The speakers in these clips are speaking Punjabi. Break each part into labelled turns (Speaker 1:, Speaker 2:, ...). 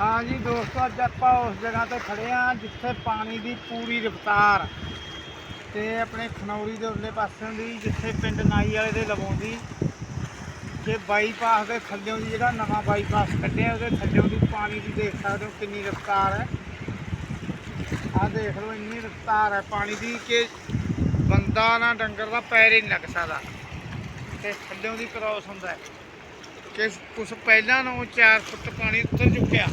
Speaker 1: ਹਾਂ ਜੀ ਦੋਸਤੋ, ਅੱਜ ਆਪਾਂ ਉਸ ਜਗ੍ਹਾ ਤੇ ਖੜੇ ਆ ਜਿੱਥੇ ਪਾਣੀ ਦੀ ਪੂਰੀ ਰਫ਼ਤਾਰ ਤੇ ਆਪਣੇ ਖਨੌਰੀ ਦੇ ਉਰਲੇ ਪਾਸੇ ਦੀ, ਜਿੱਥੇ ਪਿੰਡ ਨਾਈ ਵਾਲੇ ਦੇ ਲਵਾਉਂਦੀ ਜੇ ਬਾਈਪਾਸ ਦੇ ਥੱਲਿਓਂ ਦੀ ਜਿਹੜਾ ਨਵਾਂ ਬਾਈਪਾਸ ਕੱਢਿਆ, ਉਹਦੇ ਥੱਲਿਓਂ ਦੀ ਪਾਣੀ ਦੀ ਦੇਖ ਸਕਦੇ ਹੋ ਕਿੰਨੀ ਰਫ਼ਤਾਰ ਹੈ। ਆਹ ਦੇਖ ਲਓ, ਇੰਨੀ ਰਫ਼ਤਾਰ ਹੈ ਪਾਣੀ ਦੀ ਕਿ ਬੰਦਾ ਨਾ ਡੰਗਰ ਦਾ ਪੈਰ ਹੀ ਨਹੀਂ ਲੱਗ ਸਕਦਾ ਤੇ ਥੱਲਿਓਂ ਦੀ ਕ੍ਰਾਸ ਹੁੰਦਾ ਹੈ। ਕਿ ਕੁਛ ਪਹਿਲਾਂ ਨੂੰ 4 ਫੁੱਟ ਪਾਣੀ ਉੱਤਰ ਚੁੱਕਿਆ।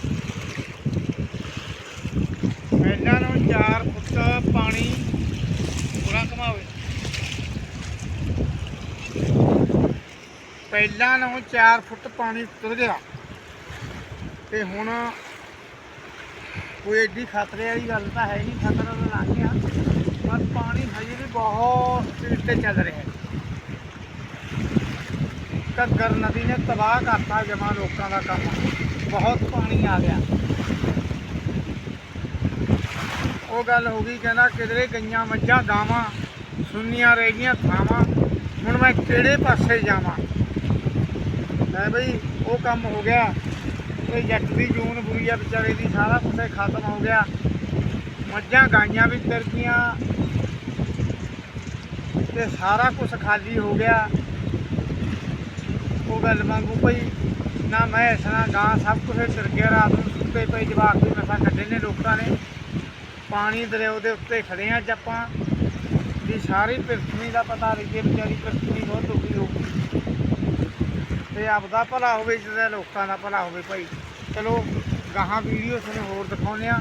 Speaker 1: ਪਹਿਲਾਂ ਨੂੰ 4 ਫੁੱਟ ਪਾਣੀ ਪੂਰਾ ਕਮਾਵੇ ਪਹਿਲਾਂ ਨੂੰ 4 ਫੁੱਟ ਪਾਣੀ ਉੱਤਰ ਗਿਆ। ਤੇ ਹੁਣ ਕੋਈ ਐਡੀ ਖਤਰੇ ਵਾਲੀ ਗੱਲ ਤਾਂ ਹੈ ਨਹੀਂ, ਖਤਰਾ ਤਾਂ ਲੰਘ ਗਿਆ। ਪਰ ਪਾਣੀ ਹਜੇ ਵੀ ਬਹੁਤ ਸਪੀਡ ਤੇ ਚੱਲ ਰਿਹਾ ਹੈ। ਘੱਗਰ ਨਦੀ ਨੇ ਤਬਾਹ ਕਰਤਾ ਜਮਾ ਲੋਕਾਂ ਦਾ ਕੰਮ। ਬਹੁਤ ਪਾਣੀ ਆ ਗਿਆ। ਉਹ ਗੱਲ ਹੋ ਗਈ, ਕਹਿੰਦਾ ਕਿਧਰੇ ਗਈਆਂ ਮੱਝਾਂ ਗਾਵਾਂ ਸੁੰਨੀਆਂ ਰਹਿ ਗਈਆਂ ਥਾਵਾਂ, ਹੁਣ ਮੈਂ ਕਿਹੜੇ ਪਾਸੇ ਜਾਵਾਂ? ਲੈ ਬਈ, ਉਹ ਕੰਮ ਹੋ ਗਿਆ। ਇਹ ਜੱਟ ਦੀ ਜੂਨ ਬੁਰੀ ਆ ਵਿਚਾਰੇ ਦੀ, ਸਾਰਾ ਕੁਝ ਖਤਮ ਹੋ ਗਿਆ। ਮੱਝਾਂ ਗਾਈਆਂ ਵੀ ਤਰ ਗਈਆਂ। ਤੇ ਸਾਰਾ ਕੁਝ ਖਾਲੀ ਹੋ ਗਿਆ। ਉਹ ਗੱਲ ਵਾਂਗੂ ਭਈ, ਨਾ ਮੈਂ ਨਾ ਗਾਂ ਸਭ ਕੁਝ ਡਰ ਗਿਆ, ਰਾਤ ਨੂੰ ਸੁੱਤੇ ਪਏ ਜਵਾਕ ਵੀ ਮਸਾਂ ਕੱਢੇ ਨੇ ਲੋਕਾਂ ਨੇ। ਪਾਣੀ ਦਰਿਓ ਦੇ ਉੱਤੇ ਖੜੇ ਆ ਅੱਜ ਆਪਾਂ। ਵੀ ਸਾਰੀ ਪ੍ਰਿਥਵੀ ਦਾ ਪਤਾ ਲੱਗੇ ਵਿਚਾਰੀ ਪ੍ਰਿਥਵੀ ਬਹੁਤ ਦੁਖੀ ਹੋ ਤੇ ਆਪਦਾ ਭਲਾ ਹੋਵੇ ਜਿਹਦਾ ਲੋਕਾਂ ਦਾ ਭਲਾ ਹੋਵੇ ਭਾਈ। ਚਲੋ, ਗਾਹਾਂ ਵੀਡੀਓ ਤੁਹਾਨੂੰ ਹੋਰ ਦਿਖਾਉਂਦੇ ਆ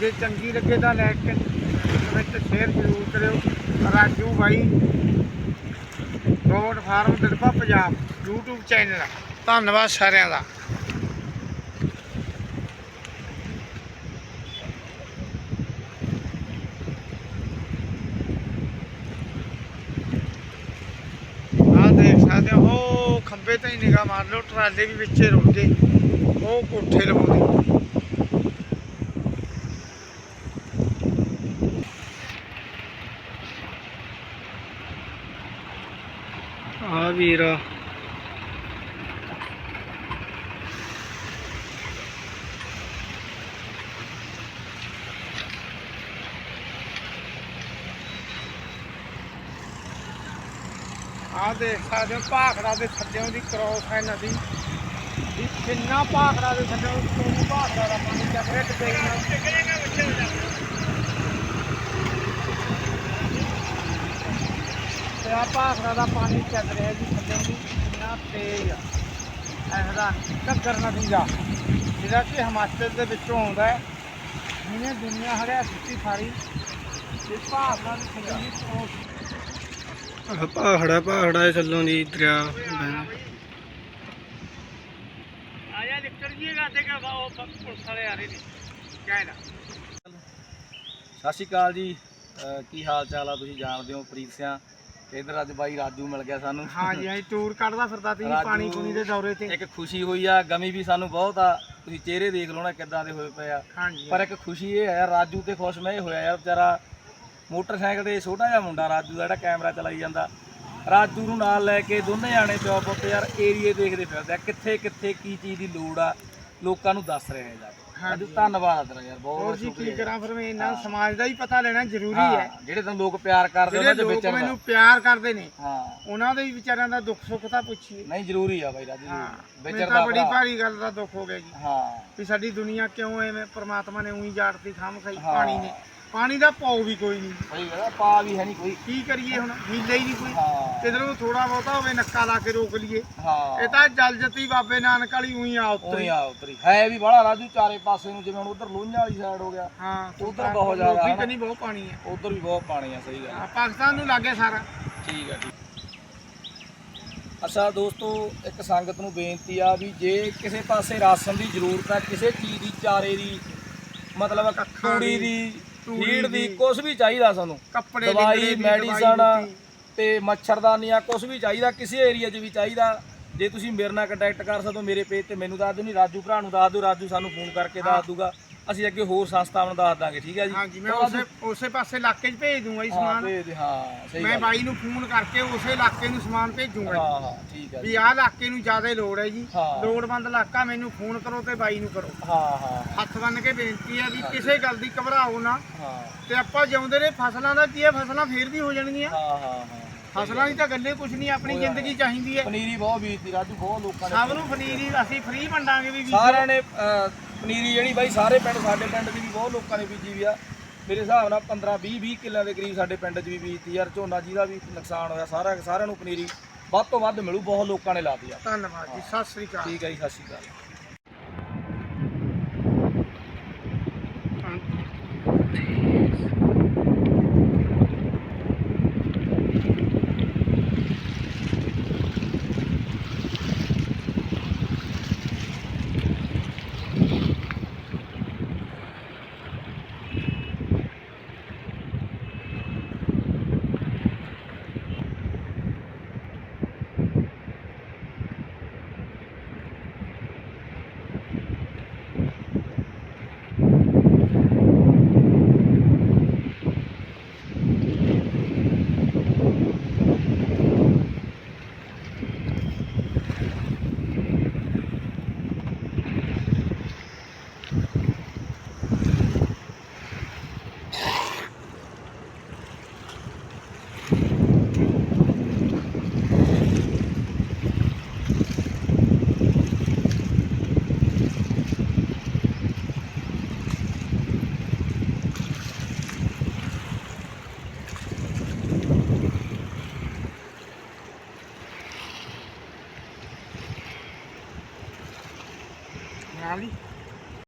Speaker 1: ਜੇ ਚੰਗੀ ਲੱਗੇ ਤਾਂ ਲਾਈਕ ਤੇ ਸ਼ੇਅਰ ਜ਼ਰੂਰ ਕਰਿਓ। ਰਾਜੂ ਭਾਈ ਗੋਡ ਫਾਰਮ ਦਿਲਪਾ ਪੰਜਾਬ YouTube ਚੈਨਲ ਧੰਨਵਾਦ ਸਾਰਿਆਂ ਦਾ। ਸਕਦੇ ਹੋ ਉਹ ਖੰਬੇ ਤੇ ਹੀ ਨਿਗਾਹ ਮਾਰ ਲਓ, ਟਰਾਲੇ ਵੀ ਵਿੱਚੇ ਰੁੜ ਗਏ, ਉਹ ਕੋਠੇ ਲਵਾਉਂਦੇ। ਵੀਰ। ਆ ਦੇਖ ਸਕਦੇ ਹੋ, ਭਾਖੜਾ ਦੇ ਥੱਲਿਓਂ ਦੀ ਕ੍ਰੋਸ ਹੈ ਨਦੀ। ਵੀ ਕਿੰਨਾ ਭਾਖੜਾ ਦੇ ਥੱਲਿਓਂ ਤੋਂ ਭਾਖੜਾ ਦਾ ਪਾਣੀ ਚੱਕ ਰਿਹਾ ਟਿੱਕੇ ਨਾਲ ਤੇ ਆ ਭਾਖੜਾ ਦਾ ਪਾਣੀ ਚੱਲ ਰਿਹਾ ਜੀ ਥੱਲਿਓਂ ਦੀ ਕਿੰਨਾ ਤੇਜ਼ ਆ। ਐਸਦਾ ਘੱਗਰ ਨਦੀ ਦਾ ਜਿਹੜਾ ਕਿ ਹਿਮਾਚਲ ਦੇ ਵਿੱਚੋਂ ਆਉਂਦਾ ਹੈ। ਜਿਹਨੇ ਦੁਨੀਆ ਹਰਿਆ ਸੁੱਤੀ ਸਾਰੀ ਤੇ ਭਾਖੜਾ ਦੇ ਥੱਲਿਓਂ ਦੀ ਕ੍ਰੋਸ
Speaker 2: ਪਹਾੜਾ ਪਹਾੜਾ ਥੱਲੋਂ ਦੀ ਦਰਿਆ ਬਹਿਣਾ
Speaker 1: ਆਇਆ ਨਿਕਲ ਜੀਏਗਾ ਤੇ ਕਿ ਉਹ ਪੁਲਿਸ ਵਾਲੇ ਆ ਰਹੇ ਨੇ ਕਹਿਣਾ
Speaker 2: ਸਤਿ ਸ਼੍ਰੀ ਅਕਾਲ ਜੀ। ਕੀ ਹਾਲ ਚਾਲ ਆ ਤੁਸੀਂ ਜਾਣਦੇ ਹੋ ਪ੍ਰੀਤ ਸਿਆਂ? ਇਧਰ ਅੱਜ ਬਾਈ ਰਾਜੂ ਮਿਲ ਗਿਆ ਸਾਨੂੰ।
Speaker 1: ਹਾਂ ਜੀ ਹਾਂ ਜੀ, ਟੂਰ ਕੱਢਦਾ ਫਿਰਦਾ ਤੀ
Speaker 2: ਰਾਜੂ-
Speaker 1: ਪਾਣੀ ਪੂਣੀ ਦੇ ਦੌਰੇ ਤੇ।
Speaker 2: ਇੱਕ ਖੁਸ਼ੀ ਹੋਈ ਆ ਗਮੀ ਵੀ ਸਾਨੂੰ ਬਹੁਤ ਆ। ਤੁਸੀਂ ਚਿਹਰੇ ਦੇਖ ਲਓ ਨਾ ਕਿੱਦਾਂ ਦੇ ਹੋਏ ਪਏ ਆ। ਪਰ ਇੱਕ ਖੁਸ਼ੀ ਇਹ ਹੈ ਰਾਜੂ ਤੇ ਖੁਸ਼ ਮੈਂ ਇਹ ਹੋਇਆ ਯਾਰ ਵਿਚਾਰਾ ਮੋਟਰਸਾਈਕਲ ਤੇ ਛੋਟਾ ਜਿਹਾ ਮੁੰਡਾ ਰਾਜੂ ਦਾ ਜਿਹੜਾ ਕੈਮਰਾ ਚਲਾਈ ਜਾਂਦਾ। ਰਾਜੂ ਨੂੰ ਨਾਲ ਲੈ ਕੇ ਦੋਨੇ ਜਾਣੇ ਪਿਓ ਪੁੱਤ ਯਾਰ ਏਰੀਏ ਦੇਖਦੇ ਫਿਰਦੇ ਆ ਕਿੱਥੇ ਕਿੱਥੇ ਕੀ ਚੀਜ਼ ਦੀ ਲੋੜ ਆ ਲੋਕਾਂ ਨੂੰ ਦੱਸ ਰਹੇ ਆ ਜਾ ਕੇ।
Speaker 1: ਹਾਂਜੀ।
Speaker 2: ਧੰਨਵਾਦ ਆ ਤੇਰਾ ਯਾਰ
Speaker 1: ਹੋਰ
Speaker 2: ਬਹੁਤ
Speaker 1: ਜੀ ਕੀ
Speaker 2: ਸ਼ੁਕਰੀਆ
Speaker 1: ਕਰਾਂ ਫਿਰ ਮੈਂ ਇਹਨਾਂ
Speaker 2: ਹਾਂ।
Speaker 1: ਸਮਾਜ ਦਾ ਹੀ ਪਤਾ ਲੈਣਾ ਜ਼ਰੂਰੀ
Speaker 2: ਹਾਂ,
Speaker 1: ਹੈ
Speaker 2: ਜਿਹੜੇ ਤੈਨੂੰ ਲੋਕ ਪਿਆਰ ਕਰਦੇ
Speaker 1: ਜਿਹੜੇ
Speaker 2: ਉਹਨਾਂ ਦੇ
Speaker 1: ਲੋਕ
Speaker 2: ਵਿੱਚ
Speaker 1: ਮੈਨੂੰ ਪਿਆਰ ਕਰਦੇ ਨੇ
Speaker 2: ਹਾਂ
Speaker 1: ਉਹਨਾਂ ਦੇ ਵੀ ਵਿਚਾਰਿਆਂ ਦਾ ਦੁੱਖ ਸੁੱਖ ਤਾਂ ਪੁੱਛੀਏ
Speaker 2: ਨਹੀਂ ਜ਼ਰੂਰੀ ਆ ਬਾਈ ਰਾਜੂ
Speaker 1: ਹਾਂ
Speaker 2: ਵਿਚਰ
Speaker 1: ਮੈਨੂੰ
Speaker 2: ਦਾ
Speaker 1: ਤਾਂ ਬੜੀ
Speaker 2: ਭਰਾ।
Speaker 1: ਭਾਰੀ ਗੱਲ ਦਾ ਦੁੱਖ ਹੋ ਗਿਆ ਜੀ
Speaker 2: ਹਾਂ
Speaker 1: ਵੀ ਸਾਡੀ ਦੁਨੀਆ ਕਿਉਂ ਐਵੇਂ ਪ੍ਰਮਾਤਮਾ ਨੇ ਉਹੀ ਜਾੜਤੀ ਖਾਮ ਖਾਈ
Speaker 2: ਹਾਂ।
Speaker 1: ਪਾਣੀ ਨੇ ਪਾਣੀ ਦਾ ਪਾਉ ਵੀ ਕੋਈ ਨਹੀਂ।
Speaker 2: ਸਹੀ ਗੱਲ ਆ ਪਾ ਵੀ ਹੈ ਨਹੀਂ ਕੋਈ।
Speaker 1: ਕੀ ਕਰੀਏ ਹੁਣ? ਹੀਲੇ ਹੀ ਨਹੀਂ ਕੋਈ।
Speaker 2: ਹਾਂ।
Speaker 1: ਕਿਧਰੋਂ ਥੋੜਾ ਬਹੁਤਾ ਹੋਵੇ ਨੱਕਾ ਲਾ ਕੇ ਰੋਕ ਲਈਏ।
Speaker 2: ਹਾਂ।
Speaker 1: ਇਹ ਤਾਂ ਜਲ ਜਤੀ ਬਾਬੇ ਨਾਨਕ ਵਾਲੀ ਉਹੀ ਆ
Speaker 2: ਉਹੀ
Speaker 1: ਉੱਤਰੀ
Speaker 2: ਆ ਉਤਰੀ। ਹੈ ਵੀ ਬੜਾ ਰਾਜੂ ਚਾਰੇ ਪਾਸੇ ਨੂੰ ਜਿਵੇਂ ਹੁਣ ਉਧਰ ਲੋਹੀਆਂ ਵਾਲੀ ਸਾਈਡ ਹੋ ਗਿਆ।
Speaker 1: ਹਾਂ
Speaker 2: ਉੱਧਰ ਬਹੁਤ ਜ਼ਿਆਦਾ
Speaker 1: ਲੋਕੀ
Speaker 2: ਹੈ ਨਾ।
Speaker 1: ਕਨੀ ਬਹੁਤ ਪਾਣੀ ਹੈ
Speaker 2: ਉਧਰ ਵੀ ਬਹੁਤ ਪਾਣੀ ਆ ਸਹੀ ਗੱਲ
Speaker 1: ਹਾਂ, ਪਾਕਿਸਤਾਨ ਨੂੰ ਲੱਗੇ ਸਾਰਾ।
Speaker 2: ਠੀਕ ਆ ਠੀਕ। ਅੱਛਾ ਦੋਸਤੋ ਇੱਕ ਸੰਗਤ ਨੂੰ ਬੇਨਤੀ ਆ ਵੀ ਜੇ ਕਿਸੇ ਪਾਸੇ ਰਾਸ਼ਨ ਦੀ ਜ਼ਰੂਰਤ ਆ ਕਿਸੇ ਚੀਜ਼ ਦੀ ਚਾਰੇ ਦੀ ਮਤਲਬ
Speaker 1: ਕੱਖਾਂ
Speaker 2: ਤੂੜੀ
Speaker 1: ਦੀ,
Speaker 2: ਫੀਡ ਦੀ ਕੁਝ ਵੀ ਚਾਹੀਦਾ ਸਾਨੂੰ।
Speaker 1: ਕੱਪੜੇ
Speaker 2: ਦਵਾਈ ਮੈਡੀਸਨ। ਤੇ ਮੱਛਰਦਾਨੀਆਂ ਕੁਝ ਵੀ ਚਾਹੀਦਾ ਕਿਸੇ ਏਰੀਆ 'ਚ ਵੀ ਚਾਹੀਦਾ। ਜੇ ਤੁਸੀਂ ਮੇਰੇ ਨਾਲ ਕੰਟੈਕਟ ਕਰ ਸਕਦੇ ਹੋ ਮੇਰੇ ਪੇਜ ਤੇ ਮੈਨੂੰ ਦੱਸ ਦਿਓ ਨਹੀਂ ਰਾਜੂ ਭਰਾ ਨੂੰ ਦੱਸ ਦਿਓ ਰਾਜੂ ਸਾਨੂੰ ਫੋਨ ਕਰਕੇ ਦੱਸ ਦੂਗਾ। ਅਸੀਂ ਅੱਗੇ ਹੋਰ ਸੰਸਥਾਵਾਂ ਨੂੰ ਦੱਸ ਦਾਂਗੇ ਠੀਕ ਹੈ ਜੀ?
Speaker 1: ਹਾਂਜੀ ਮੈਂ ਉਸੇ ਉਸੇ ਪਾਸੇ ਇਲਾਕੇ 'ਚ ਭੇਜ ਦੂੰਗਾ ਜੀ ਸਮਾਨ।
Speaker 2: ਭੇਜ ਦੇ, ਹਾਂ ਸਹੀ
Speaker 1: ਮੈਂ ਬਾਈ ਨੂੰ ਫੋਨ ਕਰਕੇ ਉਸੇ ਇਲਾਕੇ ਨੂੰ ਸਮਾਨ ਭੇਜੂੰਗਾ
Speaker 2: ਹਾਂ ਹਾਂ ਠੀਕ ਹੈ
Speaker 1: ਵੀ ਆਹ ਇਲਾਕੇ ਨੂੰ ਜ਼ਿਆਦਾ ਲੋੜ ਹੈ ਜੀ। ਲੋੜਵੰਦ ਇਲਾਕਾ ਮੈਨੂੰ ਫੋਨ ਕਰੋ ਤੇ ਬਾਈ ਨੂੰ ਕਰੋ।
Speaker 2: ਹਾਂ ਹਾਂ।
Speaker 1: ਹੱਥ ਬੰਨ ਕੇ ਬੇਨਤੀ ਹੈ ਵੀ ਕਿਸੇ ਗੱਲ ਦੀ ਘਬਰਾਓ ਨਾ।
Speaker 2: ਹਾਂ।
Speaker 1: ਤੇ ਆਪਾਂ ਜਿਉਂਦੇ ਨੇ ਫਸਲਾਂ ਦਾ ਕੀ ਹੈ? ਫਸਲਾਂ ਫੇਰ ਵੀ ਹੋ ਜਾਣਗੀਆਂ।
Speaker 2: ਹਾਂ ਹਾਂ ਹਾਂ।
Speaker 1: ਫਸਲਾਂ ਦੀ ਤਾਂ ਗੱਲੇ ਕੁਝ ਨਹੀਂ ਆਪਣੀ ਜ਼ਿੰਦਗੀ ਚਾਹੀਦੀ ਹੈ।
Speaker 2: ਪਨੀਰੀ ਬਹੁਤ ਬੀਜਦੀ ਰਾਜੂ ਬਹੁਤ ਲੋਕਾਂ ਨੇ
Speaker 1: ਸਭ ਨੂੰ ਪਨੀਰੀ ਅਸੀਂ ਫ੍ਰੀ ਵੰਡਾਂਗੇ ਵੀ।
Speaker 2: ਸਾਰਿਆਂ ਨੇ ਪਨੀਰੀ ਜਿਹੜੀ ਬਾਈ ਸਾਰੇ ਪਿੰਡ ਸਾਡੇ ਪਿੰਡ 'ਚ ਵੀ ਬਹੁਤ ਲੋਕਾਂ ਨੇ ਬੀਜੀ ਵੀ ਆ। ਮੇਰੇ ਹਿਸਾਬ ਨਾਲ 15 20 20 ਕਿੱਲਿਆਂ ਦੇ ਕਰੀਬ ਸਾਡੇ ਪਿੰਡ 'ਚ ਵੀ ਬੀਜਤੀ ਯਾਰ ਝੋਨਾ ਜਿਹਦਾ ਵੀ ਨੁਕਸਾਨ ਹੋਇਆ ਸਾਰਾ ਸਾਰਿਆਂ ਨੂੰ ਪਨੀਰੀ ਵੱਧ ਤੋਂ ਵੱਧ ਮਿਲੂ ਬਹੁਤ ਲੋਕਾਂ ਨੇ ਲਾਤੀ ਆ।
Speaker 1: ਧੰਨਵਾਦ ਜੀ ਸਤਿ ਸ੍ਰੀ ਅਕਾਲ।
Speaker 2: ਠੀਕ ਹੈ ਜੀ ਸਤਿ ਸ਼੍ਰੀ ਅਕਾਲ।
Speaker 1: ਨਾਲ ਹੀ